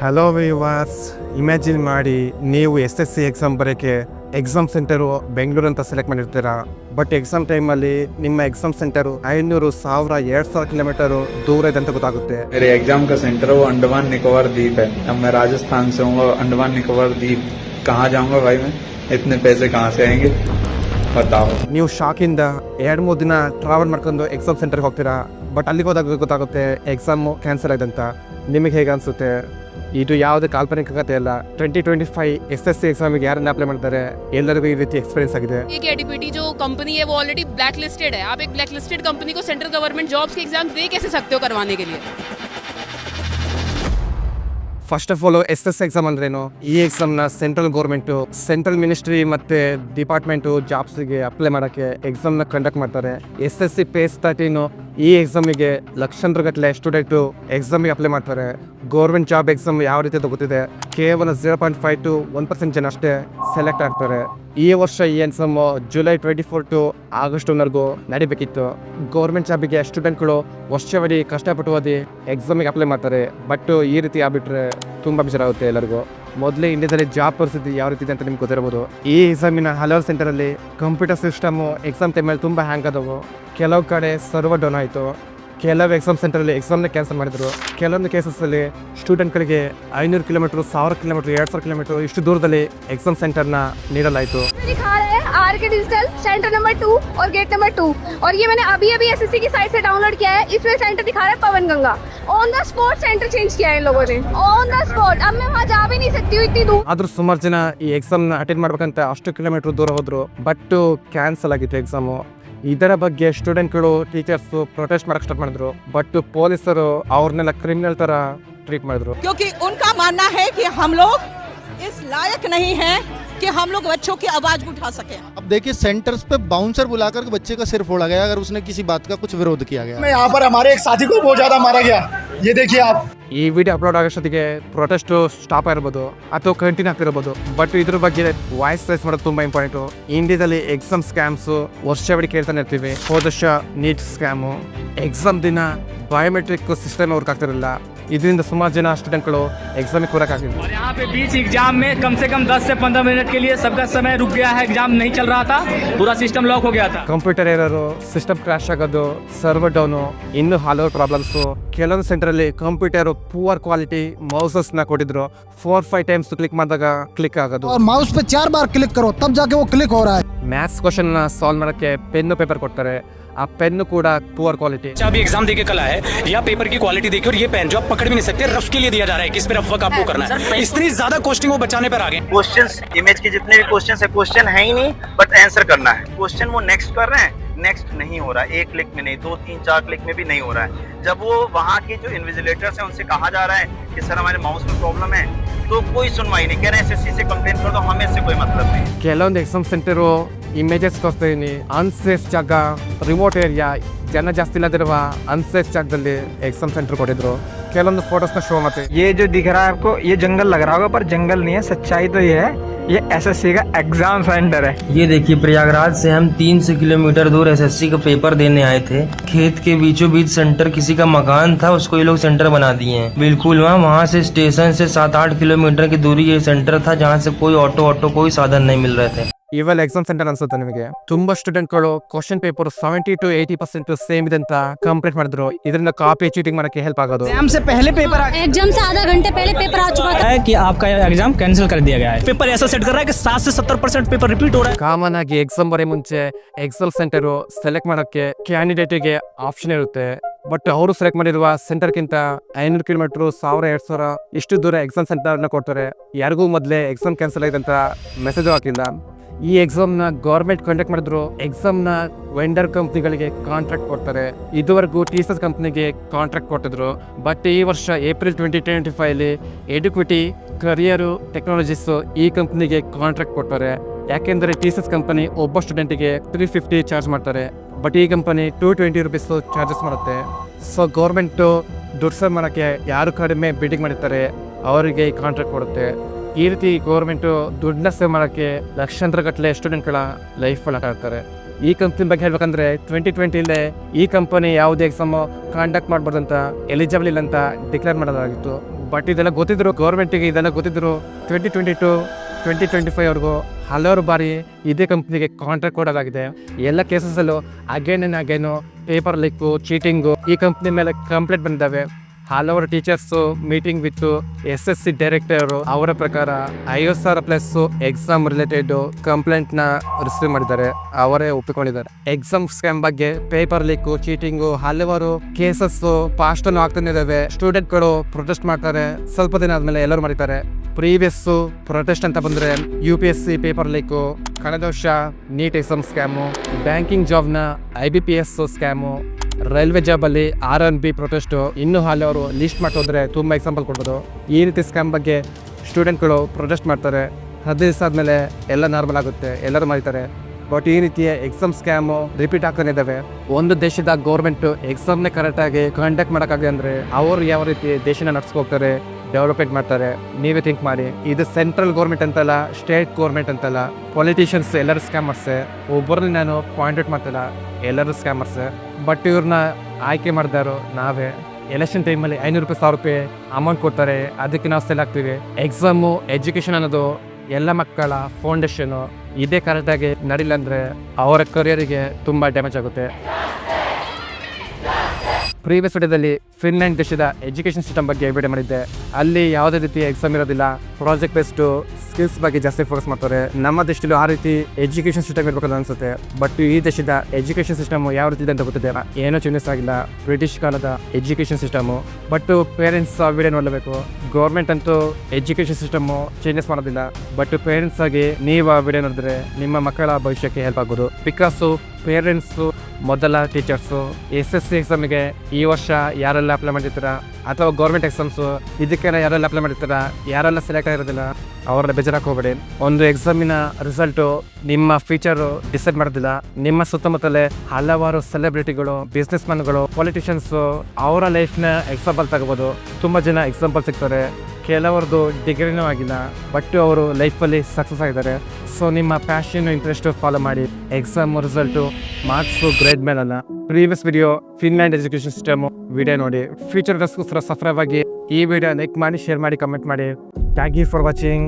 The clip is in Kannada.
ಹಲೋ ವಿವಾಸ್ ಇಮ್ಯಾಜಿನ್ ಮಾಡಿ ನೀವು ಎಸ್ ಎಸ್ ಸಿ ಎಕ್ಸಾಮ್ ಬರೋಕ್ಕೆ ಎಕ್ಸಾಮ್ ಸೆಂಟರು ಬೆಂಗಳೂರು ಅಂತ ಸೆಲೆಕ್ಟ್ ಮಾಡಿರ್ತೀರಾ ಬಟ್ ಎಕ್ಸಾಮ್ ಟೈಮಲ್ಲಿ ನಿಮ್ಮ ಎಕ್ಸಾಮ್ ಸೆಂಟರು ಐನೂರು ಸಾವಿರ ಎರಡು ಸಾವಿರ ಕಿಲೋಮೀಟರು ದೂರ ಇದೆ ಅಂತ ಗೊತ್ತಾಗುತ್ತೆ मेरे एग्जाम का सेंटर है वो अंडमान निकोबार द्वीप है अब मैं राजस्थान से हूँ अंडमान निकोबार द्वीप कहाँ जाऊंगा भाई मैं इतने पैसे कहाँ से आएंगे बताओ ನೀವು ಶಾಕಿಂದ ಎರಡು ಮೂರು ದಿನ ಟ್ರಾವೆಲ್ ಮಾಡ್ಕೊಂಡು ಎಕ್ಸಾಮ್ ಸೆಂಟರ್ಗೆ ಹೋಗ್ತೀರಾ ಬಟ್ ಅಲ್ಲಿಗೆ ಹೋದಾಗ ಗೊತ್ತಾಗುತ್ತೆ ಎಕ್ಸಾಮು ಕ್ಯಾನ್ಸಲ್ ಆಗಿದೆ ಅಂತ ನಿಮಗೆ ಹೇಗೆ ಅನಿಸುತ್ತೆ ಇದು ಯಾವುದೇ ಕಾಲ್ಪನಿಕ ಕಥೆ ಅಲ್ಲ twenty twenty five S S C ಎಕ್ಸಾಮಿಗೆ ಯಾರನ್ನ ಅಪ್ಲೈ ಮಾಡ್ತಾರೆ ಎಲ್ಲರಿಗೂ ಈ ರೀತಿ ಎಕ್ಸ್ಪೀರಿಯನ್ಸ್ ಆಗಿದೆ एक एडीपीटी जो कंपनी है वो ऑलरेडी ब्लैक लिस्टेड है आप एक ब्लैक लिस्टेड कंपनी को सेंट्रल गवर्नमेंट जॉब्स के एग्जाम दे कैसे सकते हो करवाने के लिए first of all S S exam ಅಂದ್ರೇನು? ಈ ಎಕ್ಸಾಮ್ನ ಸೆಂಟ್ರಲ್ ಗೌರ್ಮೆಂಟು ಸೆಂಟ್ರಲ್ ಮಿನಿಸ್ಟ್ರಿ ಮತ್ತು ಡಿಪಾರ್ಟ್ಮೆಂಟು ಜಾಬ್ಸ್ಗೆ ಅಪ್ಲೈ ಮಾಡೋಕ್ಕೆ ಎಕ್ಸಾಮ್ನ ಕಂಡಕ್ಟ್ ಮಾಡ್ತಾರೆ. S S C phase thirteen ಈ ಎಕ್ಸಾಮಿಗೆ ಲಕ್ಷಾಂತರ ಗಟ್ಟಲೆ ಸ್ಟೂಡೆಂಟು ಎಕ್ಸಾಮಿಗೆ ಅಪ್ಲೈ ಮಾಡ್ತಾರೆ. ಗೌರ್ಮೆಂಟ್ ಜಾಬ್ ಎಕ್ಸಾಮ್ ಯಾವ ರೀತಿ ತಗೋತಿದೆ ಕೇವಲ zero point five two one percent ಜನ ಅಷ್ಟೇ ಸೆಲೆಕ್ಟ್ ಆಗ್ತಾರೆ. ಈ ವರ್ಷ ಈ some July twenty four to ಆಗಸ್ಟ್ವರೆಗೂ ನಡಿಬೇಕಿತ್ತು. ಗೌರ್ಮೆಂಟ್ ಜಾಬಿಗೆ ಸ್ಟೂಡೆಂಟ್ಗಳು ವರ್ಷವಡಿ ಕಷ್ಟಪಟ್ಟು ಓದಿ ಎಕ್ಸಾಮಿಗೆ ಅಪ್ಲೈ ಮಾಡ್ತಾರೆ. ಬಟ್ ಈ ರೀತಿ ಆಗ್ಬಿಟ್ರೆ ತುಂಬ ಬೇಜಾರಾಗುತ್ತೆ ಎಲ್ಲರಿಗೂ. ಮೊದಲೇ ಇಂಡಿಯಾದಲ್ಲಿ ಜಾಬ್ ಪರಿಸ್ಥಿತಿ ಯಾವ ರೀತಿ ಇದೆ ಅಂತ ನಿಮ್ಗೆ ಗೊತ್ತಿರ್ಬೋದು ಈ ಎಕ್ಸಾಮಿನ ಹಲವಾರು ಸೆಂಟರಲ್ಲಿ ಕಂಪ್ಯೂಟರ್ ಸಿಸ್ಟಮು ಎಕ್ಸಾಮ್ ಟೈಮಲ್ಲಿ ತುಂಬ ಹ್ಯಾಂಗ್ ಆದವು. ಕೆಲವು ಕಡೆ ಸರ್ವರ್ ಡೌನ್ ಆಯಿತು. ಕೆಲವು ಎಕ್ಸಾಮ್ ಸೆಂಟರಲ್ಲಿ ಎಕ್ಸಾಮ್ನ ಕ್ಯಾನ್ಸಲ್ ಮಾಡಿದ್ರು ಕೆಲವೊಂದು ಕೇಸಸ್ಸಲ್ಲಿ ಸ್ಟೂಡೆಂಟ್ಗಳಿಗೆ ಐನೂರು ಕಿಲೋಮೀಟ್ರ್ ಸಾವಿರ ಕಿಲೋಮೀಟ್ರ್ ಎರಡು ಸಾವಿರ ಕಿಲೋಮೀಟ್ರ್ ಇಷ್ಟು ದೂರದಲ್ಲಿ ಎಕ್ಸಾಮ್ ಸೆಂಟರ್ನ ನೀಡಲಾಯಿತು दिखा रहे हैं R K digital centre number two और गेट नंबर टू और ये मैंने अभी अभी एसएससी की साइट से डाउनलोड किया है इसमें सेंटर दिखा रहा है Pawan Ganga on the spot centre change किया है इन लोगों ने ऑन द स्पॉट अब मैं वहाँ जा भी नहीं सकती हूँ इतनी दूर ಆದ್ರೂ ಸುಮಾರು ಜನ ಈ ಎಕ್ಸಾಮ್ನ ಅಟೆಂಡ್ ಮಾಡ್ಬೇಕಂತ ಅಷ್ಟು ಕಿಲೋಮೀಟ್ರ್ ದೂರ ಹೋದ್ರು ಬಟ್ ಕ್ಯಾನ್ಸಲ್ ಆಗಿತ್ತು ಎಕ್ಸಾಮು ಇದರ ಬಗ್ಗೆ ಸ್ಟೂಡೆಂಟ್ಗಳು ಟೀಚರ್ಸು ಪ್ರೊಟೆಸ್ಟ್ ಮಾಡಕ್ಕೆ ಸ್ಟಾರ್ಟ್ ಮಾಡಿದ್ರು ಬಟ್ ಪೊಲೀಸರು ಅವ್ರನ್ನೆಲ್ಲ ಕ್ರಿಮಿನಲ್ ತರ ಟ್ರೀಟ್ ಮಾಡಿದ್ರು क्योंकि उनका मानना है कि हम लोग इस लायक नहीं हैं कि हम लोग बच्चों की आवाज उठा सकें अब देखिए सेंटर्स पे बाउंसर बुलाकर के बच्चे का सिर फोड़ा गया अगर उसने किसी बात का कुछ विरोध किया गया में यहाँ पर हमारे एक साथी को बहुत ज्यादा मारा गया ये देखिए आप ಈ ವಿಡಿಯೋ ಅಪ್ಲೋಡ್ ಆಗೋಷ್ಟೊತ್ತಿಗೆ ಪ್ರೊಟೆಸ್ಟ್ ಸ್ಟಾಪ್ ಆಗಿರ್ಬೋದು ಅಥವಾ ಕಂಟಿನ್ಯೂ ಆಗ್ತಿರ್ಬೋದು ಬಟ್ ಇದ್ರ ಬಗ್ಗೆ ವಾಯ್ಸ್ ರೈಸ್ ಮಾಡೋದು ತುಂಬಾ ಇಂಪಾರ್ಟೆಂಟು ಇಂಡಿಯಾದಲ್ಲಿ ಎಕ್ಸಾಮ್ ಸ್ಕ್ಯಾಮ್ಸು ವರ್ಷವಿಡಿ ಕೇಳ್ತಾನೆ ಇರ್ತೀವಿ. ಹೋದ ವರ್ಷ ನೀಟ್ ಸ್ಕ್ಯಾಮು ಎಕ್ಸಾಮ್ ದಿನ ಬಯೋಮೆಟ್ರಿಕ್ ಸಿಸ್ಟಮ್ ವರ್ಕ್ ಆಗ್ತಿರಲಿಲ್ಲ. ಇದರಿಂದ ಸುಮಾರು ಜನ ಸ್ಟೂಡೆಂಟ್ಗಳು ಎಕ್ಸಾಮಿಗೆ ಕೂರಕ್ಕಾಗಿಲ್ಲ और यहाँ पे बीच एग्जाम में कम से कम 10 से 15 मिनट के लिए सबका समय रुक गया है एग्जाम नहीं चल रहा था पूरा सिस्टम लॉक हो गया था ಕಂಪ್ಯೂಟರ್ ಏರರು ಸಿಸ್ಟಮ್ ಕ್ರಾಶ್ ಆಗೋದು ಸರ್ವರ್ ಡೌನು ಇನ್ನೂ ಹಲವು ಪ್ರಾಬ್ಲಮ್ಸು ಕೆಲವೊಂದು ಸೆಂಟರಲ್ಲಿ ಕಂಪ್ಯೂಟರ್ ಪೂವರ್ ಕ್ವಾಲಿಟಿ ಮೌಸಸ್ನ ಕೊಟ್ಟಿದ್ರು ಫೋರ್ ಫೈವ್ ಟೈಮ್ಸ್ ಕ್ಲಿಕ್ ಮಾಡಿದಾಗ ಕ್ಲಿಕ್ ಆಗೋದು और माउस पे चार बार क्लिक करो तब जाके वो क्लिक हो रहा है ಮ್ಯಾಥ್ಸ್ ಕ್ವಶನ್ನ ಸಾಲ್ವ್ ಮಾಡೋಕ್ಕೆ ಪೆನ್ನು ಪೇಪರ್ ಕೊಡ್ತಾರೆ ಆ ಪೆನ್ನು ಕೂಡ ಪೂವರ್ ಕ್ವಾಲಿಟಿ अच्छा अभी एग्जाम देके कल है या पेपर की क्वालिटी देखिए और ये पेन जो आप पकड़ भी नहीं सकते। रफ के लिए दिया जा रहा है किस पे रफ वर्क आपको करना है। इतनी ज़्यादा क्वेश्चन वो बचाने पर आगे। क्वेश्चन इमेज के जितने भी क्वेश्चन है क्वेश्चन है ही नहीं बट आंसर करना है। क्वेश्चन वो नेक्स्ट कर रहे हैं नेक्स्ट नहीं हो रहा है। एक क्लिक में नहीं दो तीन चार क्लिक में भी नहीं हो रहा है। जब वो वहाँ के जो इन्विजिलेटर्स हैं उनसे कहा जा रहा है कि सर हमारे माउस में प्रॉब्लम है तो कोई सुनवाई नहीं। कह रहे हैं एस से कंप्लेन कर दो हमें इससे कोई मतलब नहीं केलोन एग्ज़ाम सेंटर हो ಇಮೇಜಸ್ ತೋರಿಸ್ತಾ ಇದೀನಿ ಅನ್ಸೇಫ್ ಜಾಗ ರಿಮೋಟ್ ಏರಿಯಾ ಜನ ಜಾಸ್ತಿ ಇಲ್ಲದಿರುವ ಅನ್ಸೇಫ್ ಜಾಗದಲ್ಲಿ ಎಕ್ಸಾಮ್ ಸೆಂಟರ್ ಕೊಟ್ಟಿದ್ರು ಕೆಲವೊಂದು ಫೋಟೋಸ್ನ ಶೋ ಮತ್ತೆ ये जो दिख रहा है आपको ये जंगल लग रहा होगा पर जंगल नहीं है सच्चाई तो ये है ये एसएससी का एग्जाम सेंटर है ये देखिए प्रयागराज से हम 300 किलोमीटर दूर एसएससी का पेपर देने आए थे खेत के बीचों बीच सेंटर किसी का मकान था उसको ये लोग सेंटर बना दिए हैं बिल्कुल वहाँ वहाँ से स्टेशन से सात आठ किलोमीटर की दूरी ये सेंटर था जहाँ से कोई ऑटो ऑटो कोई साधन नहीं मिल रहे थे ಇವೆಲ್ಲ ಎಕ್ಸಾಮ್ ಸೆಂಟರ್ ಅನ್ಸುತ್ತೆ ನಿಮಗೆ ತುಂಬಾ ಸ್ಟೂಡೆಂಟ್ಗಳು question paper seventy to eighty percent same ಇದೆ ಅಂತ ಕಂಪ್ಲೀಟ್ ಮಾಡಿದ್ರು ಇದರಿಂದ ಕಾಪಿ ಚೀಟಿಂಗ್ ಮಾಡಕ್ಕೆ ಹೆಲ್ಪ್ ಆಗೋದು एग्जाम से पहले पेपर आ एग्जाम से आधा घंटे पहले पेपर आ चुका था है कि आपका एग्जाम कैंसिल कर दिया गया है पेपर ऐसा सेट कर रहा है कि सात से सत्तर परसेंट पेपर रिपीट हो रहा है ಕಾಮನ್ ಆಗಿ ಎಕ್ಸಾಮ್ ಬರೋ ಮುಂಚೆ ಎಕ್ಸಾಮ್ ಸೆಂಟರು ಸೆಲೆಕ್ಟ್ ಮಾಡೋಕ್ಕೆ ಕ್ಯಾಂಡಿಡೇಟಿಗೆ ಆಪ್ಷನ್ ಇರುತ್ತೆ ಬಟ್ ಅವರು ಸೆಲೆಕ್ಟ್ ಮಾಡಿರುವ ಸೆಂಟರ್ಗಿಂತ ಐನೂರು ಕಿಲೋಮೀಟರ್ ಸಾವಿರ ಎರಡು ಸಾವಿರ ಇಷ್ಟು ದೂರ ಎಕ್ಸಾಮ್ ಸೆಂಟರ್ನ ಕೊಡ್ತಾರೆ ಯಾರಿಗೂ ಮೊದಲೇ ಎಕ್ಸಾಮ್ ಕ್ಯಾನ್ಸಲ್ ಆಗಿದೆ ಅಂತ ಮೆಸೇಜ್ ಹಾಕಿಲ್ಲ ಈ ಎಕ್ಸಾಮ್ನ ಗೌರ್ಮೆಂಟ್ ಕಂಡಕ್ಟ್ ಮಾಡಿದ್ರು ಎಕ್ಸಾಮ್ನ ವೆಂಡರ್ ಕಂಪ್ನಿಗಳಿಗೆ ಕಾಂಟ್ರಾಕ್ಟ್ ಕೊಡ್ತಾರೆ. ಇದುವರೆಗೂ ಟಿ ಸಿ ಕಂಪ್ನಿಗೆ ಕಾಂಟ್ರಾಕ್ಟ್ ಕೊಟ್ಟಿದ್ರು. ಬಟ್ ಈ ವರ್ಷ ಏಪ್ರಿಲ್ ಟ್ವೆಂಟಿ ಟ್ವೆಂಟಿ ಫೈಲಿ ಎಡುಕ್ವಿಟಿ ಕರಿಯರು ಟೆಕ್ನಾಲಜೀಸು ಈ ಕಂಪ್ನಿಗೆ ಕಾಂಟ್ರಾಕ್ಟ್ ಕೊಡ್ತಾರೆ. ಯಾಕೆಂದರೆ ಟಿ ಸಿ ಕಂಪನಿ ಒಬ್ಬ ಸ್ಟೂಡೆಂಟಿಗೆ ತ್ರೀ ಫಿಫ್ಟಿ ಚಾರ್ಜ್ ಮಾಡ್ತಾರೆ. ಬಟ್ ಈ company two twenty rupees charges ಮಾಡುತ್ತೆ. ಸೊ ಗೌರ್ಮೆಂಟು ಸೇವ್ ಮಾಡೋಕ್ಕೆ ಯಾರು ಕಡಿಮೆ ಬಿಡಿಂಗ್ ಮಾಡಿರ್ತಾರೆ, ಅವರಿಗೆ ಈ ಕಾಂಟ್ರಾಕ್ಟ್ ಕೊಡುತ್ತೆ. ಈ ರೀತಿ ಗೌರ್ಮೆಂಟು ದುಡ್ಡನ್ನ ಸೇವ್ ಮಾಡೋಕ್ಕೆ ಲಕ್ಷಾಂತರ ಗಟ್ಟಲೆ ಸ್ಟೂಡೆಂಟ್ಗಳ ಲೈಫ್ ಆಡ್ತಾರೆ. ಈ ಕಂಪ್ನಿ ಬಗ್ಗೆ ಹೇಳ್ಬೇಕಂದ್ರೆ ಟ್ವೆಂಟಿ ಟ್ವೆಂಟಿಲೇ ಈ ಕಂಪನಿ ಯಾವುದೇ ಎಕ್ಸಾಮು ಕಾಂಡಕ್ಟ್ ಮಾಡ್ಬಾರ್ದಂತ ಎಲಿಜಿಬಲ್ ಇಲ್ಲ ಅಂತ ಡಿಕ್ಲೇರ್ ಮಾಡೋದಾಗಿತ್ತು ಬಟ್ ಇದೆಲ್ಲ ಗೊತ್ತಿದ್ರು ಗೌರ್ಮೆಂಟಿಗೆ ಇದೆಲ್ಲ ಗೊತ್ತಿದ್ರು twenty twenty two twenty twenty five ಅವ್ರಿಗೂ ಹಲವಾರು ಬಾರಿ ಇದೇ ಕಂಪ್ನಿಗೆ ಕಾಂಟ್ರಾಕ್ಟ್ ಕೊಡಲಾಗಿದೆ. ಎಲ್ಲ ಕೇಸಸಲ್ಲೂ again and again paper leak cheating ಈ ಕಂಪ್ನಿ ಮೇಲೆ ಕಂಪ್ಲೇಂಟ್ ಬಂದಿದ್ದಾವೆ. ಹಲವಾರು teachers, meeting with S S C director, ಅವರ ಪ್ರಕಾರ ಐವತ್ತು ಸಾವಿರ ಪ್ಲಸ್ ಎಕ್ಸಾಮ್ ರಿಲೇಟೆಡ್ ಕಂಪ್ಲೇಂಟ್ನ ರಿಸೀವ್ ಮಾಡಿದ್ದಾರೆ. ಅವರೇ ಒಪ್ಪಿಕೊಂಡಿದ್ದಾರೆ. ಎಕ್ಸಾಮ್ ಸ್ಕ್ಯಾಮ್ ಬಗ್ಗೆ ಪೇಪರ್ ಲೀಕು, ಚೀಟಿಂಗು, ಹಲವಾರು ಕೇಸಸ್ ಪಾಸ್ಟ್ ಆಗ್ತಾನೆ ಇದಾವೆ ಸ್ಟೂಡೆಂಟ್ಗಳು ಪ್ರೊಟೆಸ್ಟ್ ಮಾಡ್ತಾರೆ. ಸ್ವಲ್ಪ ದಿನ ಆದ್ಮೇಲೆ ಎಲ್ಲರೂ ಮಾಡಿದ್ದಾರೆ ಪ್ರೀವಿಯಸ್ ಪ್ರೊಟೆಸ್ಟ್ ಅಂತ ಬಂದ್ರೆ U P S C paper leak, ಕಳೆದ ವರ್ಷ NEET exam scam, banking ಜಾಬ್ನ I B P S scam railway ಜಾಬಲ್ಲಿ R N B protest ಇನ್ನೂ ಅವರು ಲಿಸ್ಟ್ ಹೋದ್ರೆ ತುಂಬ ಎಕ್ಸಾಂಪಲ್ ಕೊಡ್ಬೋದು. ಈ ರೀತಿ ಸ್ಕ್ಯಾಮ್ ಬಗ್ಗೆ ಸ್ಟೂಡೆಂಟ್ಗಳು ಪ್ರೊಟೆಸ್ಟ್ ಮಾಡ್ತಾರೆ. ಹದಿನೈದು ದಿವಸ ಆದಮೇಲೆ ಎಲ್ಲ ನಾರ್ಮಲ್ ಆಗುತ್ತೆ, ಎಲ್ಲರೂ ಮಾಡ್ತಾರೆ ಬಟ್ ಈ ರೀತಿಯ ಎಕ್ಸಾಮ್ ಸ್ಕ್ಯಾಮು ರಿಪೀಟ್ ಆಗ್ತಾನೆ ಇದ್ದಾವೆ ಒಂದು ದೇಶದ ಗೌರ್ಮೆಂಟು ಎಕ್ಸಾಮ್ನೇ ಕರೆಕ್ಟಾಗಿ ಕಂಡಕ್ಟ್ ಮಾಡೋಕ್ಕಾಗಿ ಅಂದರೆ ಅವರು ಯಾವ ರೀತಿ ದೇಶನ ನಡ್ಸ್ಕೋಗ್ತಾರೆ ಡೆವಲಪ್ಮೆಂಟ್ ಮಾಡ್ತಾರೆ, ನೀವೇ ಥಿಂಕ್ ಮಾಡಿ. ಇದು ಸೆಂಟ್ರಲ್ ಗೌರ್ಮೆಂಟ್ ಅಂತಲ್ಲ ಸ್ಟೇಟ್ ಗೌರ್ಮೆಂಟ್ ಅಂತಲ್ಲ ಪೊಲಿಟಿಷಿಯನ್ಸ್ ಎಲ್ಲರೂ ಸ್ಕ್ಯಾಮರ್ಸೆ ಒಬ್ಬರನ್ನ ನಾನು ಪಾಯಿಂಟ್ ಔಟ್ ಮಾಡ್ತಿಲ್ಲ ಎಲ್ಲರೂ ಸ್ಕ್ಯಾಮರ್ಸೆ ಬಟ್ ಇವ್ರನ್ನ ಆಯ್ಕೆ ಮಾಡಿದಾರು ನಾವೇ. ಎಲೆಕ್ಷನ್ ಟೈಮಲ್ಲಿ ಐನೂರು ರೂಪಾಯಿ ಸಾವಿರ ರೂಪಾಯಿ ಅಮೌಂಟ್ ಕೊಡ್ತಾರೆ. ಅದಕ್ಕೆ ನಾವು ಸೆಲ್ ಆಗ್ತೀವಿ. ಎಕ್ಸಾಮು ಎಜುಕೇಷನ್ ಅನ್ನೋದು ಎಲ್ಲ ಮಕ್ಕಳ ಫೌಂಡೇಶನು ಇದೇ ಕರೆಕ್ಟಾಗಿ ನಡಿಲ್ಲ ಅಂದರೆ ಅವರ ಕರಿಯರಿಗೆ ತುಂಬ ಡ್ಯಾಮೇಜ್ ಆಗುತ್ತೆ. ಪ್ರೀವಿಯಸ್ ವಿಡಿಯೋದಲ್ಲಿ ಫಿನ್ಲ್ಯಾಂಡ್ ದೇಶದ ಎಜುಕೇಷನ್ ಸಿಸ್ಟಮ್ ಬಗ್ಗೆ ವಿಡಿಯೋ ಮಾಡಿದ್ದೆ. ಅಲ್ಲಿ ಯಾವುದೇ ರೀತಿ ಎಕ್ಸಾಮ್ ಇರೋದಿಲ್ಲ. ಪ್ರಾಜೆಕ್ಟ್ ಬೇಸ್ಡು ಸ್ಕಿಲ್ಸ್ ಬಗ್ಗೆ ಜಾಸ್ತಿ ಫೋಕಸ್ ಮಾಡ್ತಾರೆ. ನಮ್ಮ ದೇಶದಲ್ಲೂ ಆ ರೀತಿ ಎಜುಕೇಷನ್ ಸಿಸ್ಟಮ್ ಅಂತ ಅನ್ಸುತ್ತೆ. ಬಟ್ ಈ ದೇಶದ ಎಜುಕೇಷನ್ ಸಿಸ್ಟಮ್ ಯಾವ ರೀತಿ ಇದೆ ಅಂತ ಗೊತ್ತಿದೆ. ಏನೂ ಚೇಂಜಸ್ ಆಗಿಲ್ಲ. ಬ್ರಿಟಿಷ್ ಕಾಲದ education system. But parents video ನೋಡಬೇಕು ಗೌರ್ಮೆಂಟ್ ಅಂತೂ ಎಜುಕೇಷನ್ ಸಿಸ್ಟಮು ಚೇಂಜಸ್ ಮಾಡೋದಿಲ್ಲ. ಬಟ್ ಪೇರೆಂಟ್ಸ್ ಆಗಿ ನೀವು ಆ ವಿಡಿಯೋ ನೋಡಿದ್ರೆ ನಿಮ್ಮ ಮಕ್ಕಳ ಭವಿಷ್ಯಕ್ಕೆ ಹೆಲ್ಪ್ ಆಗೋದು. ಬಿಕಾಸು ಪೇರೆಂಟ್ಸು ಮೊದಲ ಟೀಚರ್ಸು ಎಸ್ ಎಸ್ ಸಿ ಎಕ್ಸಾಮಿಗೆ ಈ ವರ್ಷ ಯಾರೆಲ್ಲ ಅಪ್ಲೈ ಮಾಡಿರ್ತೀರ? ಅಥವಾ ಗೌರ್ಮೆಂಟ್ ಎಕ್ಸಾಮ್ಸು ಇದಕ್ಕೆ ಯಾರೆಲ್ಲ ಅಪ್ಲೈ ಮಾಡಿರ್ತೀರ? ಯಾರೆಲ್ಲ ಸೆಲೆಕ್ಟ್ ಆಗಿರೋದಿಲ್ಲ? ಅವರೆಲ್ಲ ಬೇಜಾರಕ್ಕೆ ಹೋಗಬೇಡಿ. ಒಂದು ಎಕ್ಸಾಮಿನ ರಿಸಲ್ಟು ನಿಮ್ಮ ಫ್ಯೂಚರು ಡಿಸೈಡ್ ಮಾಡೋದಿಲ್ಲ. ನಿಮ್ಮ ಸುತ್ತಮುತ್ತಲೇ ಹಲವಾರು ಸೆಲೆಬ್ರಿಟಿಗಳು ಬಿಸ್ನೆಸ್ ಮ್ಯಾನ್ಗಳು ಪೊಲಿಟಿಷಿಯನ್ಸು ಅವರ ಲೈಫ್ನ ಎಕ್ಸಾಂಪಲ್ ತಗೋಬೋದು. ತುಂಬ ಜನ ಎಕ್ಸಾಂಪಲ್ ಸಿಗ್ತಾರೆ. ಕೆಲವರದು ಡಿಗ್ರಿನೂ ಆಗಿಲ್ಲ ಬಟ್ ಅವರು ಲೈಫಲ್ಲಿ ಸಕ್ಸಸ್ ಆಗಿದ್ದಾರೆ. ಸೊ ನಿಮ್ಮ ಪ್ಯಾಷನ್ ಇಂಟ್ರೆಸ್ಟು ಫಾಲೋ ಮಾಡಿ. Exam result marks grade ಮೇಲಲ್ಲ previous video Finland education system video ನೋಡಿ. ಫ್ಯೂಚರ್ ಡ್ರೆಸ್ಗೋಸ್ಕರ ಸಫರವಾಗಿ ಈ ವಿಡಿಯೋ ಲೈಕ್ ಮಾಡಿ ಶೇರ್ ಮಾಡಿ ಕಮೆಂಟ್ ಮಾಡಿ. Thank you for watching